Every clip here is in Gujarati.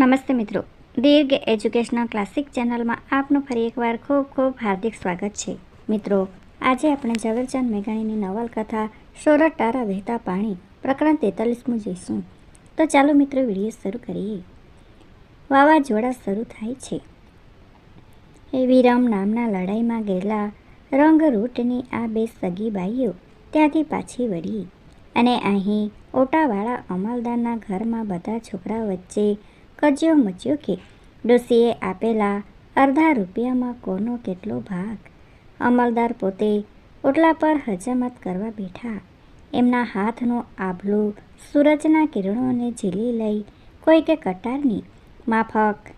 નમસ્તે મિત્રો. દીર્ઘ એજ્યુકેશનલ ક્લાસિક ચેનલમાં આપનું ફરી એકવાર ખૂબ ખૂબ હાર્દિક સ્વાગત છે. મિત્રો, આજે આપણે ઝવેરચંદ મેઘાણીની નવલકથા સોરઠ તારા વહેતા પાણી પ્રકરણ તેતાલીસમું જોઈશું તો ચાલો મિત્રો વીડિયો શરૂ કરીએ. વાવાઝોડા શરૂ થાય છે. એ વિરમ નામના લડાઈમાં ગયેલા રંગરૂટની આ બે સગી બાઈઓ ત્યાંથી પાછી વળી અને અહીં ઓટાવાળા અમલદારના ઘરમાં બધા છોકરા વચ્ચે કજ્યો મચ્યો કે ડોશીએ આપેલા અડધા રૂપિયામાં કોનો કેટલો ભાગ? અમલદાર પોતે ઓટલા પર હજામત કરવા બેઠા. એમના હાથનું આભલું સૂરજના કિરણોને ઝીલી લઈ કોઈકે કટારની માફક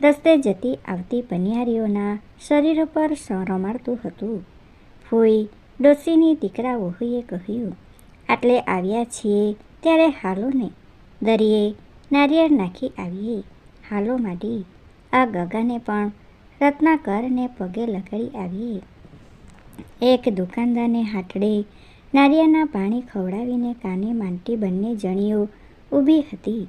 રસ્તે જતી આવતી પનિયારીઓના શરીર પર રમાડતું હતું. ફૂઈ ડોશીની દીકરા ઓહુએ કહ્યું, આટલે આવ્યા છીએ ત્યારે હાલોને દરિયે નારિયેળ નાખી આવીએ હાલો માડી. આ ગગાને પણ રત્નાકરને પગે લગાડી આવીએ એક દુકાનદારને હાટડે નારિયેળના પાણી ખવડાવીને કાને માંટી બંને જણીઓ ઊભી હતી.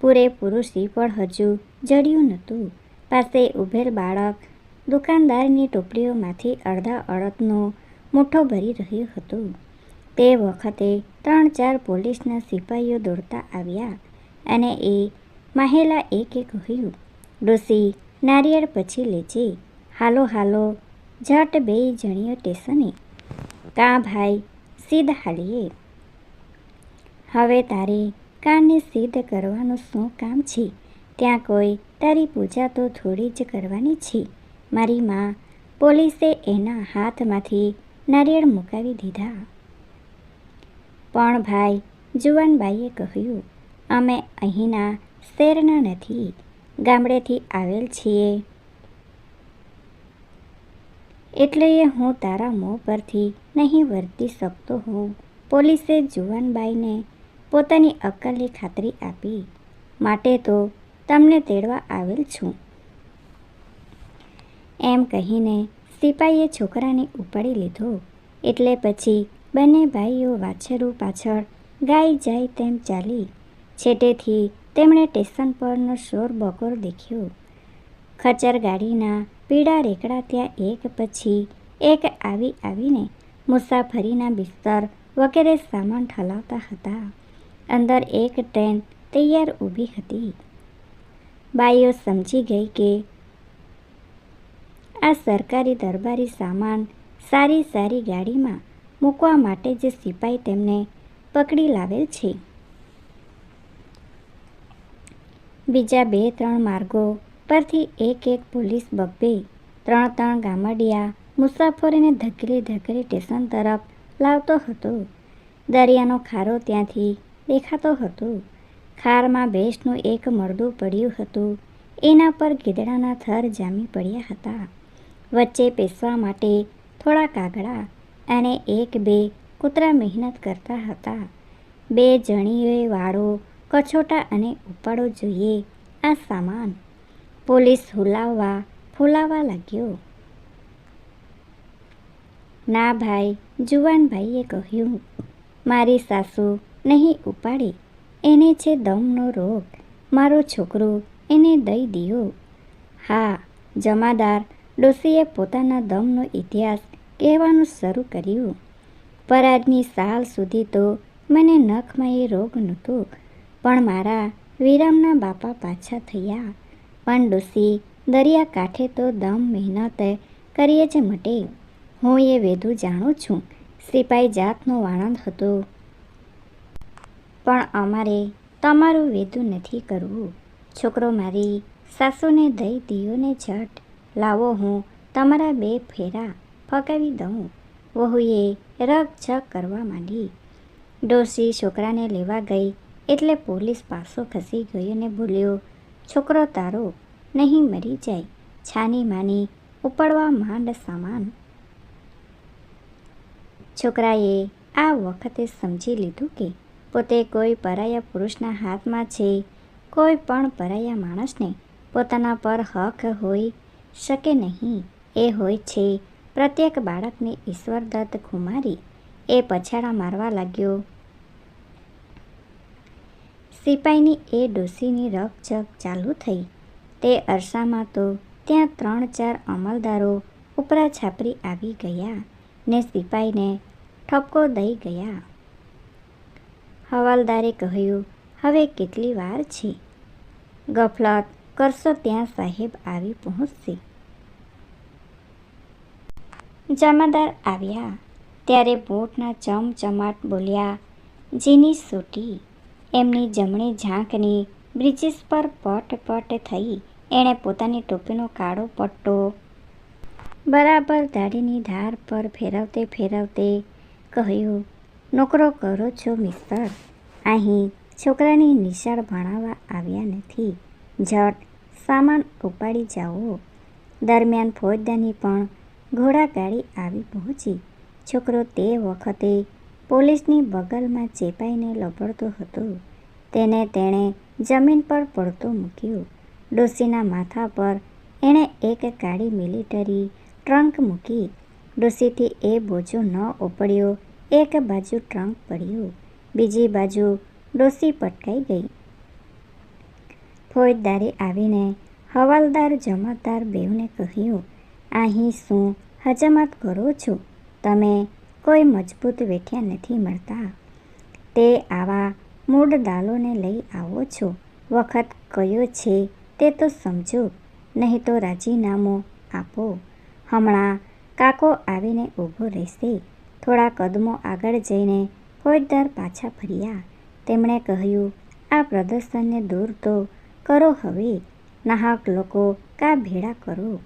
પૂરેપૂરું શ્રીફળ હજુ જડ્યું નહોતું. પાસે ઊભેલ બાળક દુકાનદારની ટોપલીઓમાંથી અડધા અડતનો મુઠ્ઠો ભરી રહ્યું હતું. તે વખતે ત્રણ ચાર પોલીસના સિપાહીઓ દોડતા આવ્યા. અને એ માહેલા એકે કહ્યું ડોસી નારિયેળ પછી લેજે હાલો હાલો ઝટ બે જણીઓ ટેશને કાં ભાઈ, સીધ હાલીએ. હવે તારે કાનને સિદ્ધ કરવાનું શું કામ છે? ત્યાં કોઈ તારી પૂજા તો થોડી જ કરવાની છે. મારી માં પોલીસે એના હાથમાંથી નારિયેળ મુકાવી દીધા. પણ ભાઈ, જુવાનબાઈએ કહ્યું અમે અહીંના શહેરના નથી, ગામડેથી આવેલ છીએ. એટલે એ હું તારા મોં પરથી નહીં વર્તી શકતો હું પોલીસે જુવાનબાઈને પોતાની અક્કલની ખાતરી આપી. માટે તો તમને તેડવા આવેલ છું. એમ કહીને સિપાહીએ છોકરાને ઉપાડી લીધો. એટલે પછી બંને ભાઈઓ વાછરું પાછળ ગાઈ જાય તેમ ચાલી. છેટેથી તેમણે સ્ટેશન પરનો શોર બકોર દેખ્યો. ખચર ગાડીના પીળા રેકડા ત્યાં એક પછી એક આવી આવીને મુસાફરીના બિસ્તર વગેરે સામાન ઠલાવતા હતા. અંદર એક ટ્રેન તૈયાર ઊભી હતી. બાઈઓ સમજી ગઈ કે આ સરકારી દરબારી સામાન સારી સારી ગાડીમાં મૂકવા માટે જે સિપાઈ તેમને પકડી લાવેલ છે. બીજા બે, ત્રણ માર્ગો પરથી એક એક પોલીસ બબ્બે ત્રણ ત્રણ ગામડિયા મુસાફરીને ધકેલી ધકેલી સ્ટેશન તરફ લાવતો હતો. દરિયાનો ખારો ત્યાંથી દેખાતો હતો. ખારમાં ભેંસનું એક મરડું પડ્યું હતું. એના પર ગીદડાના થર જામી પડ્યા હતા. વચ્ચે પેસવા માટે થોડા કાગડા અને એક બે કૂતરા મહેનત કરતા હતા. બે જણીઓએ વાળો કછોટા અને ઉપાડો જોઈએ. આ સામાન પોલીસ હુલાવવા ફુલાવા લાગ્યો. ના ભાઈ, જુવાનભાઈએ કહ્યું. મારી સાસુ નહીં ઉપાડે. એને છે દમનો રોગ. મારો છોકરો એને દઈ દીયો. હા, જમાદાર ડોશીએ પોતાના દમનો ઇતિહાસ કહેવાનું શરૂ કર્યું. પરાજની સાલ સુધી તો મને નખમાં એ રોગ નહોતો. પણ મારા વિરામના બાપા પાછા થયા. પણ ડોશી દરિયા કાંઠે તો દમ મહેનત કરીએ જ મટે. હું એ વેધું જાણું છું. સિપાઈ જાતનો વાણંદ હતો. પણ અમારે તમારું વેધું નથી કરવું. છોકરો મારી સાસુને દઈ દિયોને ઝટ. લાવો હું તમારા બે ફેરા ફગાવી દઉં. વહુએ રગઝગ કરવા માંડી. ડોસી છોકરાને લેવા ગઈ. એટલે પોલીસ પાસો ખસી ગયો અને બોલ્યો, છોકરો તારો નહીં મરી જાય, છાની માની ઉપાડવા માંડ સામાન. છોકરાએ આ વખતે સમજી લીધું કે પોતે કોઈ પરાયા પુરુષના હાથમાં છે, કોઈ પણ પરાયા માણસને પોતાના પર હક હોઈ શકે નહીં, એ હોય છે, પ્રત્યેક બાળકને ઈશ્વરદત્ત ખુમારી એ પછાડા મારવા લાગ્યો. સિપાઈની એ ડોસીની રકઝક ચાલુ થઈ. તે અરસામાં તો ત્યાં ત્રણ ચાર અમલદારો ઉપરા છાપરી આવી ગયા ને સિપાઈને ઠપકો દઈ ગયા. હવાલદારે કહ્યું, હવે કેટલી વાર છે? ગફલત કરશો ત્યાં સાહેબ આવી પહોંચશે. જમાદાર આવ્યા. ત્યારે બોટના ચમચમાટ બોલ્યા, જીની સૂટી એમની જમણી ઝાંકની બ્રિજીસ પર પટ પટ થઈ એણે પોતાની ટોપીનો કાળો પટ્ટો બરાબર દાઢીની ધાર પર ફેરવતે ફેરવતે કહ્યું, નોકરો કરો છો મિસ્ટર અહીં છોકરાની નિશાળ ભણાવવા આવ્યા નથી. ઝટ સામાન ઉપાડી જાઓ. દરમિયાન ફોજદાની પણ ઘોડાગાડી આવી પહોંચી. છોકરો તે વખતે પોલીસની બગલમાં ચેપાઈને લપડતો હતો. તેને તેણે જમીન પર પડતો મૂક્યો. ડોસીના માથા પર એણે એક કાળી મિલિટરી ટ્રંક મૂકી. ડોસીથી એ બોજો ન ઉપડ્યો, એક બાજુ ટ્રંક પડ્યો, બીજી બાજુ ડોસી પટકાઈ ગઈ. ફોજદારે આવીને હવાલદાર જમાદાર બેવને કહ્યું, અહીં શું હજમત કરો છો? તમે કોઈ મજબૂત વેઠ્યા નથી મળતા. તે આવા મૂળ દાલોને લઈ આવો છો. વખત કયો છે, તે તો સમજો. નહીં તો રાજીનામું આપો. હમણાં કાકો આવીને ઊભો રહેશે. થોડા કદમો આગળ જઈને ફોજદાર પાછા ફર્યા. તેમણે કહ્યું, આ પ્રદર્શનને દૂર તો કરો હવે. નાહક લોકો કા ભેળા કરો?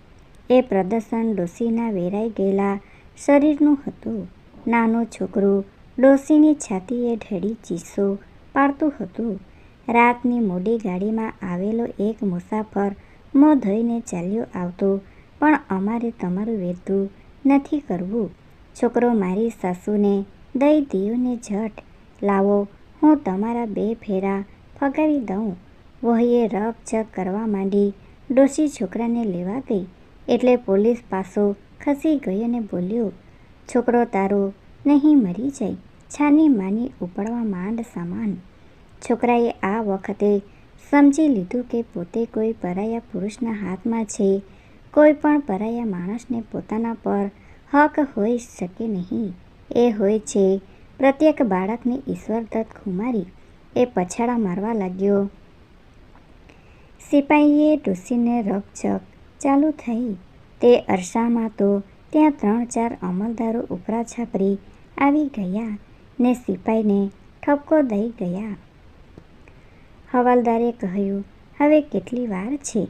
એ પ્રદર્શન ડોસીના વેરાઈ ગયેલા શરીરનું હતું. નાનું છોકરો ડોસીની છાતીએ ઢળી ચીસો પાડતું હતું. રાતની મોડી ગાડીમાં આવેલો એક મુસાફર મોં ધોઈને ચાલ્યો આવતો, પણ અમારે તમારું વેતું નથી કરવું. છોકરો મારી સાસુને દઈ દિયોને ઝટ, લાવો, હું તમારા બે ફેરા ફગાવી દઉં. વહીએ રકઝક કરવા માંડી ડોસી છોકરાને લેવા ગઈ. એટલે પોલીસ પાસો ખસી ગઈ અને બોલ્યો છોકરો તારો નહીં મરી જાય. છાની માની ઉપાડવા માંડ સામાન. છોકરાએ આ વખતે સમજી લીધું કે પોતે કોઈ પરાયા પુરુષના હાથમાં છે. કોઈ પણ પરાયા માણસને પોતાના પર હક હોઈ શકે નહીં. એ હોય છે, પ્રત્યેક બાળકને ઈશ્વરદત્ત ખુમારી. એ પછાડા મારવા લાગ્યો. સિપાહીએ ડોસીને રકઝક ચાલુ થઈ. તે અરસામાં તો ત્યાં ત્રણ ચાર અમલદારો ઉપરા છાપરી આવી ગયા ને સિપાઈને ઠપકો દઈ ગયા. હવાલદારે કહ્યું, હવે કેટલી વાર છે?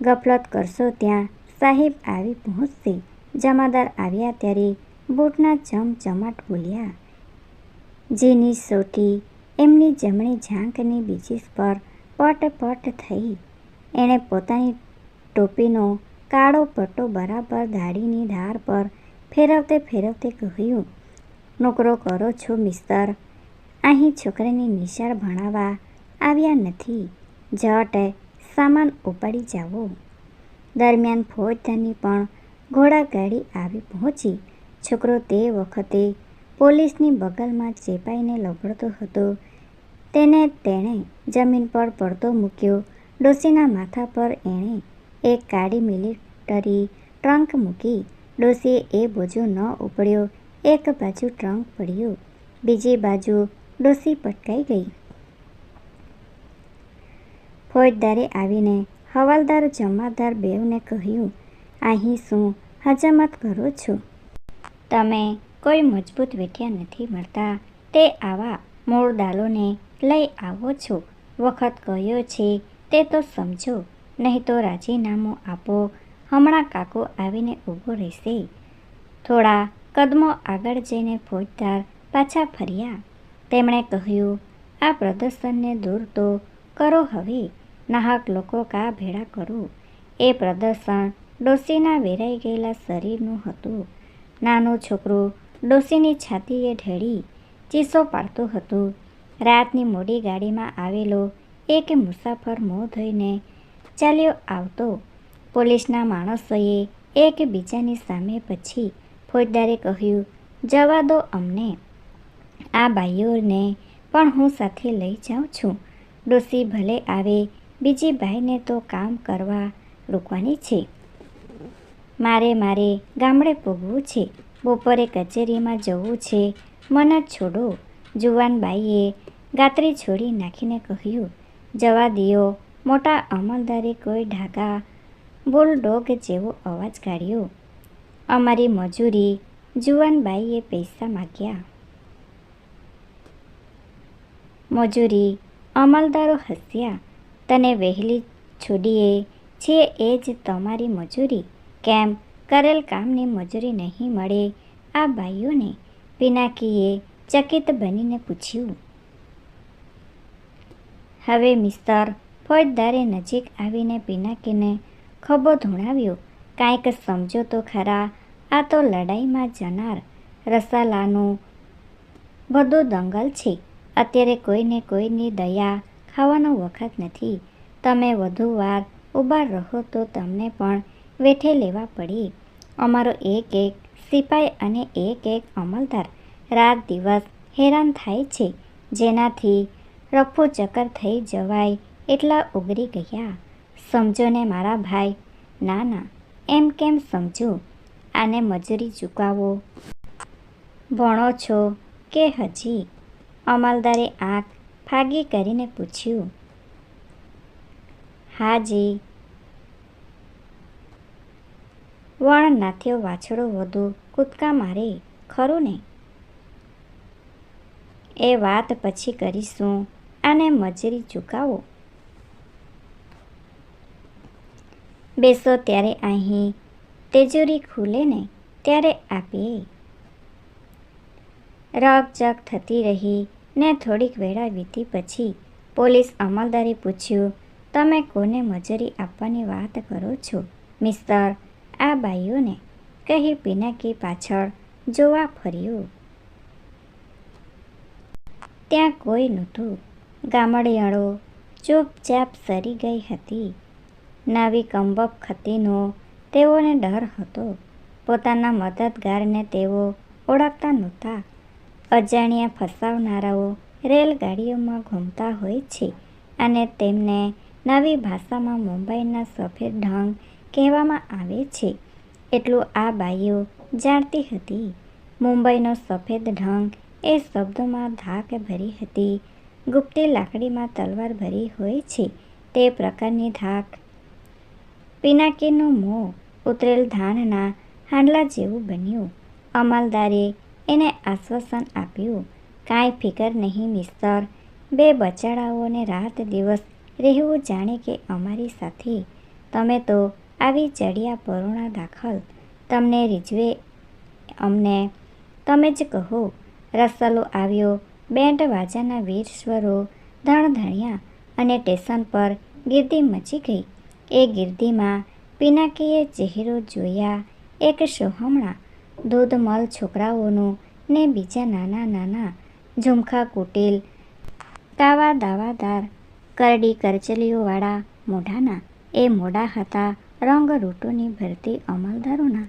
ગફલત કરશો ત્યાં સાહેબ આવી પહોંચશે. જમાદાર આવ્યા ત્યારે બૂટના ચમચમાટ બોલ્યા, જેની સોટી એમની જમણી ઝાંકની બીજી પર પટ પટ થઈ. એણે પોતાની ટોપીનો કાળો પટ્ટો બરાબર દાઢીની ધાર પર ફેરવતે ફેરવતે કહ્યું, નોકરો કરો છો, મિસ્તર. અહીં છોકરીની નિશાળ ભણાવવા આવ્યા નથી. જટ સામાન ઉપાડી જાઓ. દરમિયાન ફોજદારની પણ ઘોડાગાડી આવી પહોંચી. છોકરો તે વખતે પોલીસની બગલમાં ચેપાઈને લબડતો હતો. તેને તેણે જમીન પર પડતો મૂક્યો. ડોસીના માથા પર એણે એક કાળી મિલિટરી ટ્રંક મૂકી ડોસીએ એ બોજો ન ઉપડ્યો. એક બાજુ ટ્રંક પડ્યું, બીજી બાજુ ડોસી પટકાઈ ગઈ. ફોજદારે આવીને હવાલદાર જમાદાર બેવને કહ્યું, અહીં શું હજામત કરો છો? તમે કોઈ મજબૂત વેઠ્યા નથી મળતા. તે આવા મૂળ દાલોને લઈ આવો છો. વખત કયો છે, તે તો સમજો. નહીં તો રાજીનામું આપો. હમણાં કાકો આવીને ઊભો રહેશે. થોડા કદમો આગળ જઈને ફોજદાર પાછા ફર્યા. તેમણે કહ્યું, આ પ્રદર્શનને દૂર તો કરો હવે. નાહક લોકો કા ભેળા કરો. એ પ્રદર્શન ડોસીના વેરાઈ ગયેલા શરીરનું હતું. નાનું છોકરું ડોસીની છાતીએ ઢળી, ચીસો પાડતું હતું. રાતની મોડી ગાડીમાં આવેલો એક મુસાફર મોં ધોઈને ચાલ્યો આવતો. પોલીસના માણસોએ એકબીજાની સામે પછી ફોજદારે કહ્યું, જવા દો અમને. આ ભાઈઓને પણ હું સાથે લઈ જાઉં છું. ડોસી ભલે આવે, બીજી ભાઈને તો કામ કરવા રોકવાની છે. મારે મારે ગામડે પૂગવું છે. બપોરે કચેરીમાં જવું છે. મને છોડો. જુવાનબાઈએ ગાત્રી છોડી નાખીને કહ્યું, જવા દિયો. મોટા અમલદારે કોઈ ઢાકા બુલડોગ જેવો અવાજ કાઢ્યો અમારી મજૂરી જુવાનબાઈએ પૈસા માગ્યા. મજૂરી, અમલદારો હસ્યા. તને વહેલી છોડીએ, છે એ જ તમારી મજૂરી. કેમ? કરેલ કામની મજૂરી નહીં મળે. આ ભાઈઓને પિનાકીએ ચકિત બનીને પૂછ્યું. હવે મિસ્તર ફોજદારે નજીક આવીને પિનાકીને ખભો ધૂણાવ્યો. કાંઈક સમજો તો ખરા, આ તો લડાઈમાં જનાર, રસાલાનું બધો દંગલ છે. અત્યારે કોઈને કોઈની દયા ખાવાનો વખત નથી. તમે વધુ વાર ઊભા રહો તો તમને પણ વેઠે લેવા પડે. અમારો એક એક સિપાઈ અને એક એક અમલદાર રાત દિવસ હેરાન થાય છે. જેનાથી રફો ચક્કર થઈ જવાય એટલા ઉગરી ગયા. સમજો ને મારા ભાઈ. ના ના, એમ કેમ સમજો? આને મજૂરી ચૂકવો. ભણો છો કે હજી? અમલદારે આંખ ફાગી કરીને પૂછ્યું. હાજી વણ નાથ્યો વાછડો વધુ કૂદકા મારે, ખરું ને? એ વાત પછી કરીશું. આને મજૂરી ચૂકવો. બેસો ત્યારે અહીં. તેજોરી ખુલે ને ત્યારે આપીએ. રકજક થતી રહી ને થોડીક વેળા વીતી પછી પોલીસ અમલદારે પૂછ્યું, તમે કોને મજૂરી આપવાની વાત કરો છો, મિસ્ટર? આ બાઈઓને કહી પિનાકી પાછળ જોવા ફર્યું. ત્યાં કોઈ નહોતું. ગામડિયાળો ચૂપચાપ સરી ગઈ હતી. નવી કંબક ખતીનો તેઓને ડર હતો. પોતાના મદદગારને તેઓ ઓળખતા નહોતા. અજાણ્યા ફસાવનારાઓ રેલગાડીઓમાં ઘૂમતા હોય છે અને તેમને નવી ભાષામાં મુંબઈના સફેદ ઢંગ કહેવામાં આવે છે. એટલું આ બાઈઓ જાણતી હતી. મુંબઈનો સફેદ ઢંગ એ શબ્દોમાં ધાક ભરી હતી. ગુપ્તી લાકડીમાં તલવાર ભરી હોય છે. તે પ્રકારની ધાક પિનાકીનું મોં ઉતરેલ ધાનના હાંડલા જેવું બન્યું. અમલદારે એને આશ્વાસન આપ્યું, કાંઈ ફિકર નહીં, મિસ્તર. બે બચાડાઓને રાત દિવસ રહેવું જાણે કે અમારી સાથે. તમે તો આવી ચડિયા પરોણા દાખલ. તમને રીઝવે અમને. તમે જ કહો. રસલો આવ્યો બેન્ડ વાજાના વીર સ્વરો ધણધણ્યા અને સ્ટેશન પર ગીર્દી મચી ગઈ. એ ગીર્દીમાં પિનાકીએ ચહેરો જોયા. એક સોહમણા દૂધમલ છોકરાઓનું ને બીજા નાના નાના ઝુમખા કુટીલ કાવા દાવાદાર, કરડી કરચલીઓવાળા મોઢાના. એ મોઢા હતા રંગરૂટોની ભરતી અમલદારોના.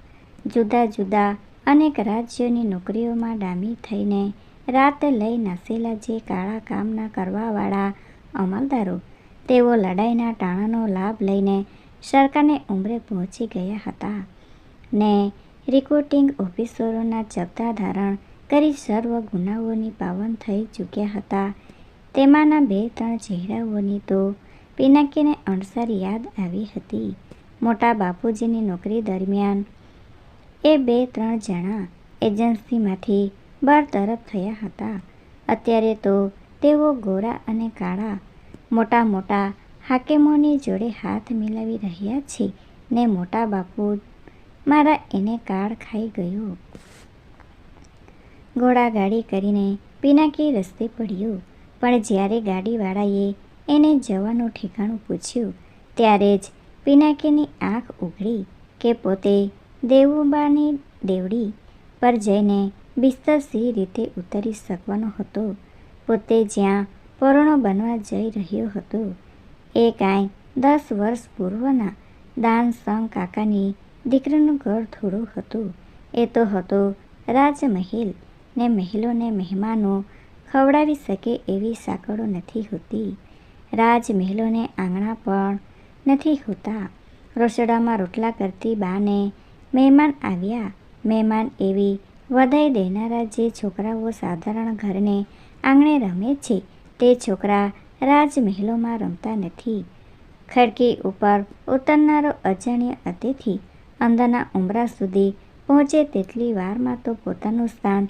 જુદા જુદા અનેક રાજ્યોની નોકરીઓમાં ડામી થઈને રાત લઈ નાસેલા જે કાળા કામના કરવાવાળા અમલદારો તેઓ લડાઈના ટાણાનો લાભ લઈને સરકારને ઉંમરે પહોંચી ગયા હતા. ને રિક્રુટિંગ ઓફિસરોના જબ્દા ધારણ કરી સર્વ ગુનાઓની પાવન થઈ ચૂક્યા હતા. તેમાંના બે ત્રણ ચહેરાઓની તો પિનાકીને અણસાર યાદ આવી હતી. મોટા બાપુજીની નોકરી દરમિયાન એ બે ત્રણ જણા એજન્સીમાંથી બરતરફ થયા હતા. અત્યારે તો તેઓ ગોરા અને કાળા મોટા મોટા હાકેમોની જોડે હાથ મિલાવી રહ્યા છે ને મોટા બાપુ મારા એને કાળ ખાઈ ગયો. ઘોડાગાડી કરીને પિનાકી રસ્તે પડ્યો. પણ જ્યારે ગાડીવાળાએ એને જવાનું ઠેકાણું પૂછ્યું, ત્યારે જ પિનાકીની આંખ ઉઘડી કે પોતે દેવુબાની દેવડી પર જઈને બિસ્તર સી રીતે ઉતરી શકવાનો હતો. પોતે જ્યાં પરોણો બનવા જઈ રહ્યો હતો. એ કાંઈ દસ વર્ષ પૂર્વના દાન સંગ કાકાની દીકરીનું ઘર થોડું હતું. એ તો હતો રાજમહેલ. ને મહેલોને મહેમાનો ખવડાવી શકે એવી સાંકળો નથી હોતી. રાજમહેલોને આંગણા પણ નથી હોતા. રસોડામાં રોટલા કરતી બાને મહેમાન આવ્યા. મહેમાન એવી વધાઈ દેનારા જે છોકરાઓ સાધારણ ઘરને આંગણે રમે છે તે છોકરા રાજમહેલોમાં રમતા નથી. ખડકી ઉપર ઉતરનારો અજાણ્ય અતિથિ અંદરના ઉમરા સુધી પહોંચે તેટલી વારમાં તો પોતાનું સ્થાન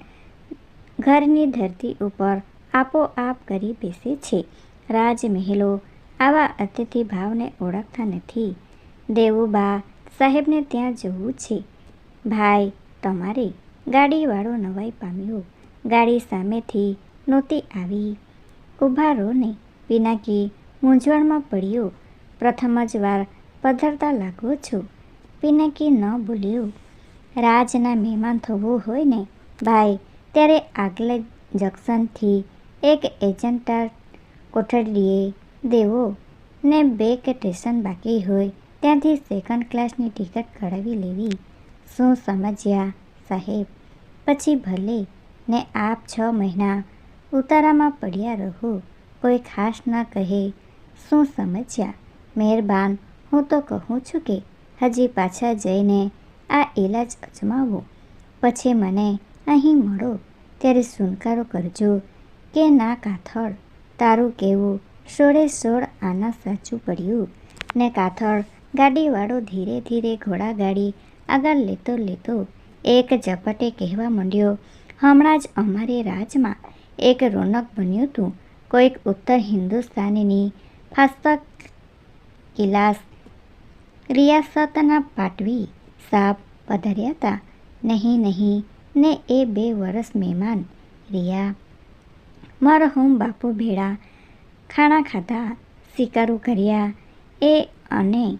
ઘરની ધરતી ઉપર આપોઆપ કરી બેસે છે. રાજમહેલો આવા અતિથિ ભાવને ઓળખતા નથી. દેવુબા સાહેબને ત્યાં જવું છે. ભાઈ, તમારે ગાડીવાળો નવાઈ પામ્યો. ગાડી સામેથી નહોતી આવી. ઊભા રહો ને પિનાકી મૂંઝવણમાં પડ્યો. પ્રથમ જ વાર પધરતા લાગો છો. પિનાકી ન બોલ્યો. રાજના મહેમાન થવું હોય ને, ભાઈ, ત્યારે આગલે જંકશનથી એક એજન્ટ કોઠડીએ દેવો ને બે કે સ્ટેશન બાકી હોય, ત્યાંથી સેકન્ડ ક્લાસની ટિકિટ કઢાવી લેવી. શું સમજ્યા સાહેબ? પછી ભલે ને આપ છ મહિના ઉતારામાં પડ્યા રહો. કોઈ ખાસ ના કહે. શું સમજ્યા? મહેરબાન, હું તો કહું છું કે હજી પાછા જઈને આ ઇલાજ અજમાવો. પછી મને અહીં મળો. ત્યારે સુનકારો કરજો કે ના કાથળ. તારું કહેવું સોળે સોળ આના સાચું પડ્યું. ને કાથળ ગાડીવાળો ધીરે ધીરે ઘોડાગાડી આગળ લેતો લેતો એક ઝપટે કહેવા માંડ્યો, હમણાં જ અમારે રાજમાં એક રોનક બન્યું હતું કોઈક ઉત્તર હિન્દુસ્તાનની ફાસ્તક કિલાસ રિયાસતના પાટવી સાહેબ પધાર્યા હતા. નહીં નહીં, ને એ બે વર્ષ મહેમાન રિયા મરહુમ બાપુ ભેળા ખાણા ખાધા, શિકારું કર્યા. એ અને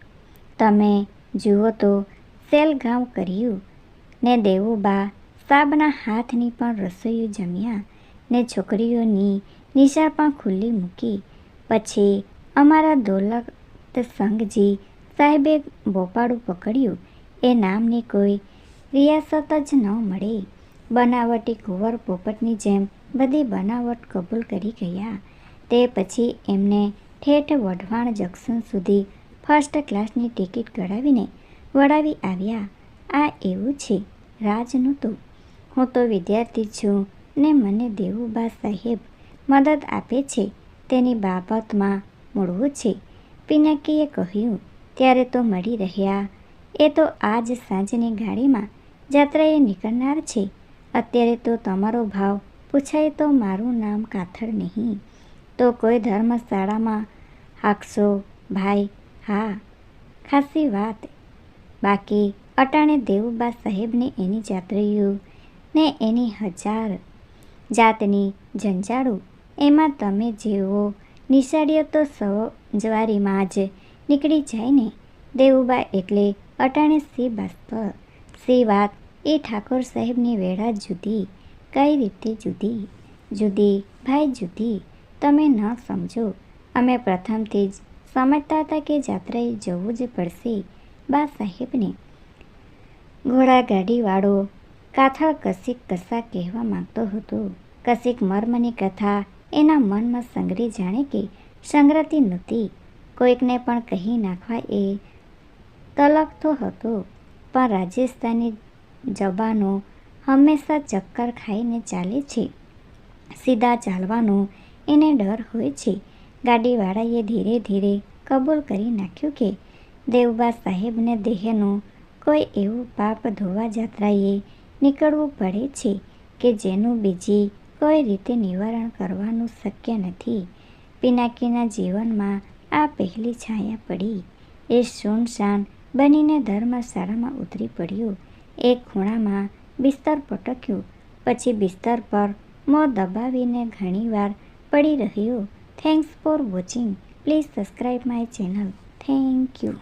તમે જુઓ તો સેલગાંવ કર્યું ને દેવુબા સાબના હાથની પણ રસોઈ જમ્યા. ને છોકરીઓની નિશાળ પણ ખુલ્લી મૂકી. પછી અમારા દોલત સંઘજી સાહેબે બોપાડું પકડ્યું. એ નામની કોઈ રિયાસત જ ન મળે. બનાવટી કુંવર પોપટની જેમ બધી બનાવટ કબૂલ કરી ગયા. તે પછી એમને ઠેઠ વઢવાણ જંકશન સુધી ફર્સ્ટ ક્લાસની ટિકિટ કઢાવીને વળાવી આવ્યા. આ એવું છે? રાજનું તો. હું તો વિદ્યાર્થી છું. ને મને દેવુબા સાહેબ. મદદ આપે છે. તેની બાબતમાં મળવું છે. પિનાકીએ કહ્યું, ત્યારે તો મળી રહ્યા. એ તો આજ સાંજની ગાડીમાં જાત્રાએ નીકળનાર છે. અત્યારે તો તમારો ભાવ પૂછાય તો મારું નામ કાથળ નહીં. તો કોઈ ધર્મશાળામાં હાકશો, ભાઈ, હા. ખાસી વાત. બાકી અટાણે દેવુબા સાહેબને એની જાત્રીઓ ને એની હજાર જાતની જંજાળું. એમાં તમે જેવો નિશાળ્યો તો સજવારીમાં જ નીકળી જાય ને. દેવુબા એટલે અટાણે સી બાષ્પ. સી વાત એ ઠાકોર સાહેબની વેળા જુદી, કઈ રીતે જુદી? જુદી, ભાઈ જુદી, તમે ન સમજો. અમે પ્રથમથી જ સમજતા હતા કે જાત્રાએ જવું જ પડશે બા સાહેબને. ઘોડાગાડીવાળો કાથળ કશીક કશા કહેવા માંગતો હતો. કશીક મર્મની કથા એના મનમાં સંગ્રહી જાણે કે સંગ્રહતી નહોતી. કોઈકને પણ કહી નાખવા એ તલકતો હતો, પણ રાજસ્થાની જબાનો હંમેશા ચક્કર ખાઈને ચાલે છે. સીધા ચાલવાનો એને ડર હોય છે. ગાડીવાળાએ ધીરે ધીરે કબૂલ કરી નાખ્યું કે દેવબા સાહેબને દેહનું કોઈ એવું પાપ ધોવા જાત્રાએ નીકળવું પડે છે કે જેનું બીજી કોઈ રીતે નિવારણ કરવાનું શક્ય નથી. પિનાકીના જીવનમાં આ પહેલી છાયા પડી. એ સુનસાન બનીને ધર્મશાળામાં ઉતરી પડ્યું. એક ખૂણામાં બિસ્તર પટક્યું. પછી બિસ્તર પર મોં દબાવીને ઘણીવાર પડી રહ્યો. Thanks for watching please subscribe my channel thank you